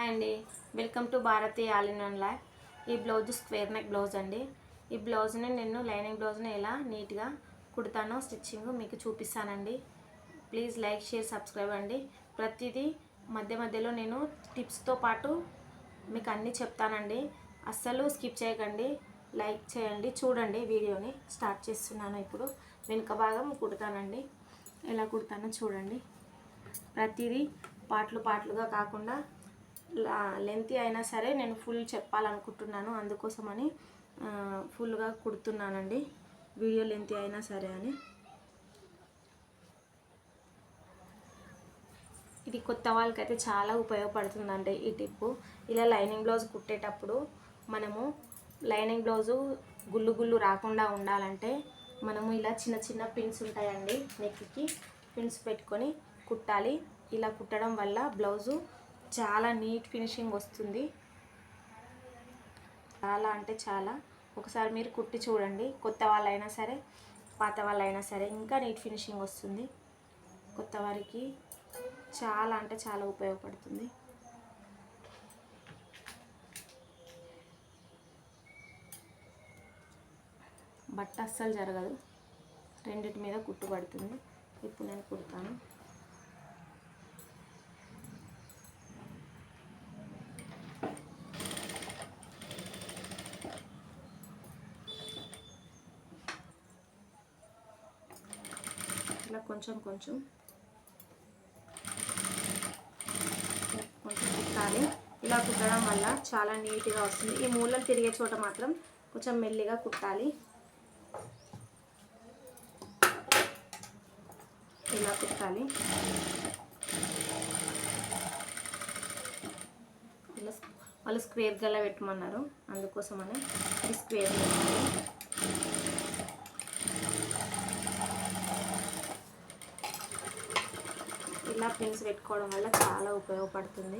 Hi అండి welcome to Bharathi all in ఈ blouse square neck blouse అండి. ఈ బ్లౌజ్ని నేను లైనింగ్ బ్లౌజ్ని ఎలా నీట్గా కుడతానో స్టిచ్చింగ్ మీకు చూపిస్తానండి. ప్లీజ్ లైక్ షేర్ సబ్స్క్రైబ్ అండి. ప్రతిదీ మధ్య మధ్యలో నేను టిప్స్తో పాటు మీకు అన్నీ చెప్తానండి. అస్సలు స్కిప్ చేయకండి. లైక్ చేయండి. చూడండి వీడియోని స్టార్ట్ చేస్తున్నాను ఇప్పుడు. వెనుక భాగం కుడతానండి. ఎలా కుడతానో చూడండి. ప్రతిదీ పాటలు పాటలుగా కాకుండా లెంత్ అయినా సరే నేను ఫుల్ చెప్పాలనుకుంటున్నాను అందుకోసమని ఫుల్గా కుడుతున్నానండి. వీడియో లెంత్ అయినా సరే అని. ఇది కొత్త వాళ్ళకైతే చాలా ఉపయోగపడుతుందండి ఈ టిప్పు. ఇలా లైనింగ్ బ్లౌజ్ కుట్టేటప్పుడు మనము లైనింగ్ బ్లౌజు గుళ్ళు గుళ్ళు రాకుండా ఉండాలంటే మనము ఇలా చిన్న చిన్న పిన్స్ ఉంటాయండి నెక్కి పిన్స్ పెట్టుకొని కుట్టాలి. ఇలా కుట్టడం వల్ల బ్లౌజు చాలా నీట్ ఫినిషింగ్ వస్తుంది. చాలా అంటే చాలా. ఒకసారి మీరు కుట్టి చూడండి. కొత్త వాళ్ళైనా సరే పాత వాళ్ళైనా సరే ఇంకా నీట్ ఫినిషింగ్ వస్తుంది. కొత్త వారికి చాలా అంటే చాలా ఉపయోగపడుతుంది. బట్ట అస్సలు జరగదు. రెండింటి మీద కుట్టు పడుతుంది. ఇప్పుడు నేను కుడతాను ఇలా కొంచెం కొంచెం. కొంచెం కుట్టాలి. ఇలా కుట్టడం వల్ల చాలా నీట్గా వస్తుంది. ఈ మూలలు తిరిగే చోట మాత్రం కొంచెం మెల్లిగా కుట్టాలి. ఇలా కుట్టాలి. ఇలా వాళ్ళు స్క్వేర్ గల పెట్టమన్నారు. అందుకోసమని ఈ స్క్వేర్ పెట్టాలి. ఇలా పిన్స్ పెట్టుకోవడం వల్ల చాలా ఉపయోగపడుతుంది.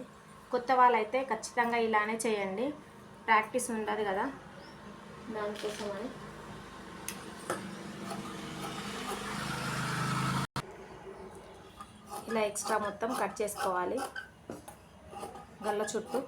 కొత్త వాళ్ళైతే ఖచ్చితంగా ఇలానే చేయండి. ప్రాక్టీస్ ఉండదు కదా. దానికోసమని. ఇలా ఎక్స్ట్రా మొత్తం కట్ చేసుకోవాలి. గల్ల చుట్టూ.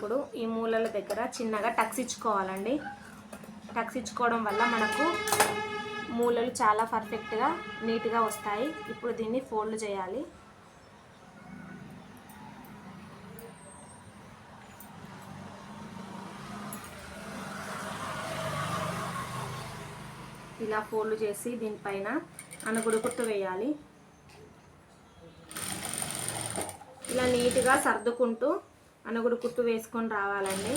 ఇప్పుడు ఈ మూలల దగ్గర చిన్నగా టక్స్ ఇచ్చుకోవాలండి. టక్స్ ఇచ్చుకోవడం వల్ల మనకు మూలలు చాలా పర్ఫెక్ట్గా నీట్గా వస్తాయి. ఇప్పుడు దీన్ని ఫోల్డ్ చేయాలి. ఇలా ఫోల్డ్ చేసి దీనిపైన అనుగుడు కుట్టు వేయాలి. ఇలా నీట్గా సర్దుకుంటూ అనగుడు కుట్టు వేసుకొని రావాలండి.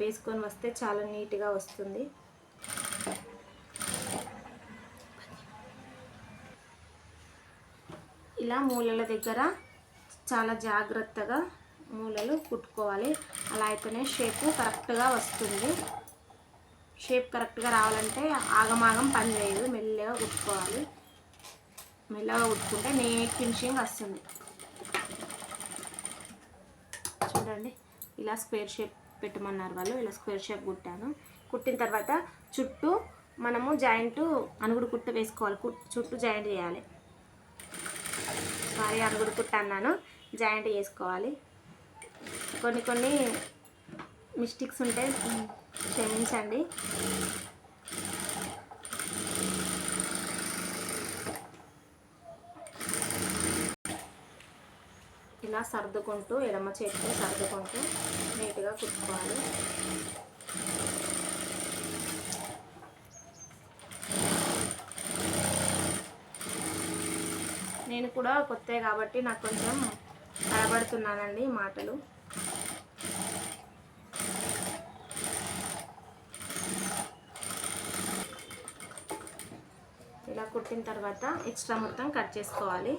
వేసుకొని వస్తే చాలా నీట్గా వస్తుంది. ఇలా మూలల దగ్గర చాలా జాగ్రత్తగా మూలలు కుట్టుకోవాలి. అలా అయితేనే షేప్ కరెక్ట్గా వస్తుంది. షేప్ కరెక్ట్గా రావాలంటే ఆగమాగం పని చేయదు మెల్లగా కుట్టుకోవాలి. మెల్లగా కుట్టుకుంటే నీట్ ఫినిషింగ్ వస్తుంది. చూడండి. ఇలా స్క్వేర్ షేప్ పెట్టమన్నారు వాళ్ళు. ఇలా స్క్వేర్ షేప్ కుట్టాను. కుట్టిన తర్వాత చుట్టూ మనము జాయింట్ అనుగుడు కుట్ట వేసుకోవాలి. చుట్టూ జాయింట్ చేయాలి. సారీ అనుగుడు కుట్ట అన్నాను. జాయింట్ చేసుకోవాలి కొన్ని కొన్ని మిస్టేక్స్ ఉంటే క్షమించండి. ఇలా సర్దుకుంటూ ఎడమ చేతితో సర్దుకుంటూ నీట్గా కుట్టుకోవాలి. నేను కూడా కొత్త కాబట్టి నాకు కొంచెం తడబడుతున్నానండి మాటలు. ఇలా కుట్టిన తర్వాత ఎక్స్ట్రా మొత్తం కట్ చేసుకోవాలి.